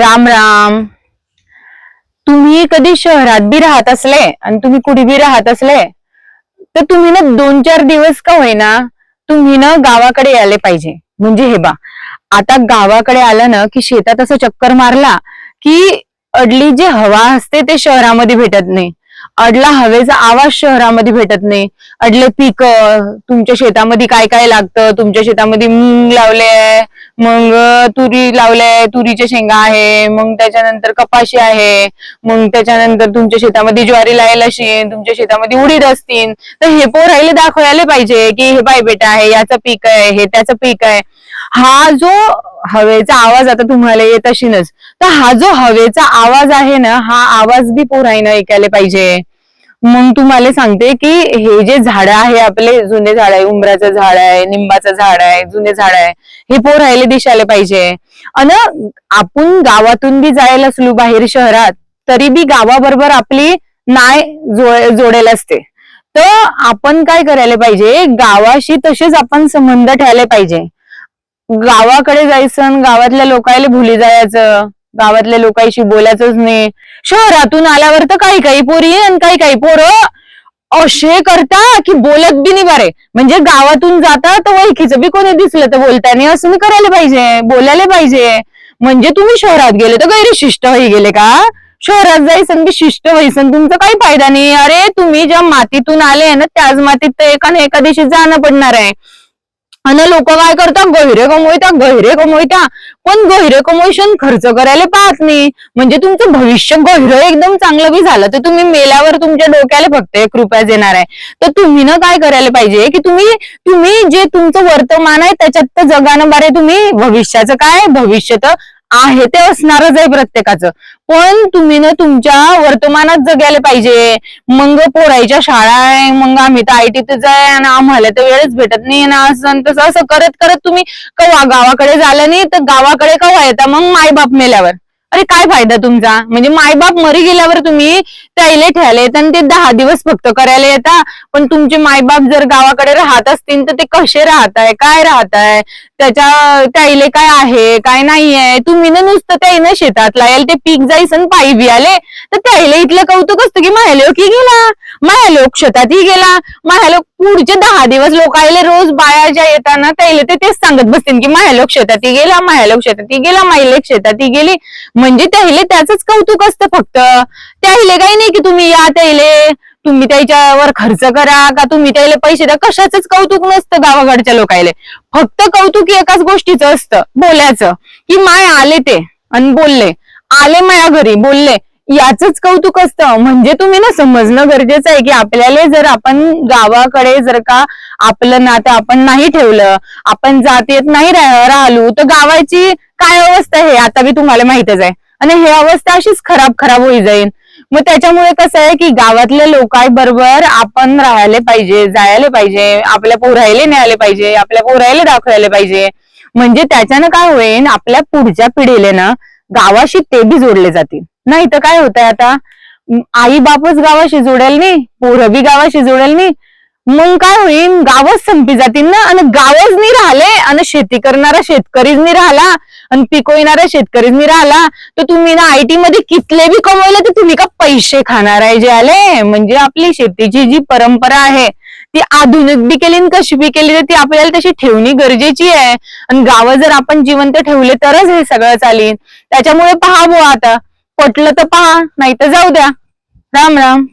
राम राम. तुम्ही कधी शहरात बी राहत असले आणि तुम्ही कुठे बी राहत असले तर तुम्ही ना दोन चार दिवस का होईना तुम्ही ना गावाकडे यायला पाहिजे. म्हणजे हे बा आता गावाकडे आलं ना की शेतात असं चक्कर मारला की अडली जी हवा असते ते शहरामध्ये भेटत नाही. अडला हवेचा आवाज शहरामध्ये भेटत नाही. अडले पीक तुमच्या शेतामध्ये काय काय लागतं? तुमच्या शेतामध्ये मूग लावले मग तुरी लावले तुरीच्या शेंगा आहे मग त्याच्यानंतर कपाशी आहे मग त्याच्यानंतर तुमच्या शेतामध्ये ज्वारी लायला असेल तुमच्या शेतामध्ये उडीद असतील तर हे पोरायला दाखवायला पाहिजे की हे बाय बेटा आहे याचं पीक आहे हे त्याचं पीक आहे. हा जो हवेचा आवाज आता तुम्हाला येत अशीनच तर हा जो हवेचा आवाज आहे ना हा आवाज बी पोराईनं ऐकायला पाहिजे. मग तुम्हाला सांगते की हे जे झाड आहे आपले जुने झाड आहे उंबराचं झाड आहे निंबाचं झाड आहे जुने झाड आहे हे पोरायला दिसायला पाहिजे. अन आपण गावातून बी जायला असलो बाहेर शहरात तरी बी गावाबरोबर आपली नाय जो- जोडेल असते. तर आपण काय करायला पाहिजे? गावाशी तसेच आपण संबंध ठेवायला पाहिजे. गावाकडे जायचं गावातल्या लोकायला भुली जायचं. गावातल्या लोकांशी बोलायचंच नाही. शहरातून आल्यावर तर काही काही पोरी आणि काही काही पोरं असे करता की बोलत बी नाही बरे. म्हणजे गावातून जाता तर ओळखीचं बी कोणी दिसलं तर बोलताना असं नाही करायला पाहिजे बोलायला पाहिजे. म्हणजे तुम्ही शहरात गेले तर गैरशिष्ट होई गेले का? शहरात जायसन बी शिष्ट व्हायसन तुमचा काही फायदा नाही. अरे तुम्ही ज्या मातीतून आले ना त्याच मातीत तर एका ना एका दिवशी जाणं पडणार आहे. आणि लोक काय करतात? गहिरे कमवता गहिरे कमवता पण गहिरे कमोशन खर्च करायला पाहत नाही. म्हणजे तुमचं भविष्य गहिरं एकदम चांगलं बी झालं तर तुम्ही मेल्यावर तुमच्या डोक्याला फक्त एक रुपया येणार आहे. तर तुम्ही ना काय करायला पाहिजे? की तुम्ही तुम्ही जे तुमचं वर्तमान आहे त्याच्यात तर जगानं बारे तुम्ही भविष्याचं काय? भविष्य तर आहे ते असणारच आहे प्रत्येकाचं. पण तुम्ही ना तुमच्या वर्तमानात जगायला पाहिजे. मग पोरायच्या शाळा आहे मग आम्ही तर आयटीतच आहे आणि आम्हाला तर वेळच भेटत नाही. ना असं आणि तसं असं करत करत तुम्ही कवा गावाकडे झालं नाही तर गावाकडे कवा येता? मग मायबाप मेल्यावर. अरे काय फायदा तुमचा? म्हणजे मायबाप मरी गेल्यावर तुम्ही त्याला ठेवले आणि ते दहा दिवस फक्त करायला येता. पण तुमचे मायबाप जर गावाकडे राहत असतील तर ते कसे राहताय? काय राहताय? त्याच्या त्याईले काय आहे? काय नाहीये? तुम्ही ना नुसतं त्याईनं शेतात लायल ते पीक जाईसन पायी बियाले. आले तर त्याईले इथलं कौतुक असतं की मायले की गेला. माया लोक शेतातही गेला. माया लोक पुढचे दहा दिवस लोकायले रोज बाया ज्या येताना त्याईले ते तेच सांगत बसतील की माया लोक शेतातही गेला माया लोक शेतातही गेला माई लेक शेतातही गेली. म्हणजे त्याहिले त्याच कौतुक असतं फक्त. त्याहिले काही नाही की तुम्ही या त्याहिले तुम्ही त्याच्यावर खर्च करा का तुम्ही त्याला पैसे द्या. कशाच कौतुक नसतं गावाकडच्या लोकायले. फक्त कौतुक एकाच गोष्टीचं असतं बोलायचं. की माय आले ते आणि बोलले. आले माया घरी बोलले. याच कौतुक असतं. म्हणजे तुम्ही ना समजणं गरजेचं आहे की आपल्याला जर आपण गावाकडे जर का आपलं नातं आपण नाही ठेवलं आपण जातीत नाही राहिलो तर गावाची काय अवस्था आहे आता बी तुम्हाला माहितच आहे. आणि हे अवस्था अशीच खराब खराब होई जाईल मग त्याच्यामुळे कसं आहे की गावातल्या लोकांबरोबर आपण राहायला पाहिजे जायला पाहिजे आपल्या पोरायला न्यायला पाहिजे आपल्या पोरायला दाखवायला पाहिजे. म्हणजे त्याच्यानं काय होईल आपल्या पुढच्या पिढीले ना गावाशी ते बी जोडले जातील. नाही तर काय होतंय आता? आई बापच गावाशी जोडेल नाही पोरं बी गावाशी जोडेल नाही. मग काय होईल गावच संपी जातील ना? आणि गावच नाही राहिले आणि शेती करणारा शेतकरीच नाही राहिला आणि पिकविणारा शेतकरीच नाही राहिला. तर तुम्ही ना आयटी मध्ये कितले बी कमवले तर तुम्ही का पैसे खाणार आहे जे आले म्हणजे आपली शेतीची जी परंपरा आहे ती आधुनिक बी केली आणि कशी बी केली तर ती आपल्याला तशी ठेवणी गरजेची आहे. आणि गावं जर आपण जिवंत ठेवले तरच हे सगळं चालेल. त्याच्यामुळे पहा बुवा आता. पटलं तर पहा नाही तर जाऊ द्या. राम राम.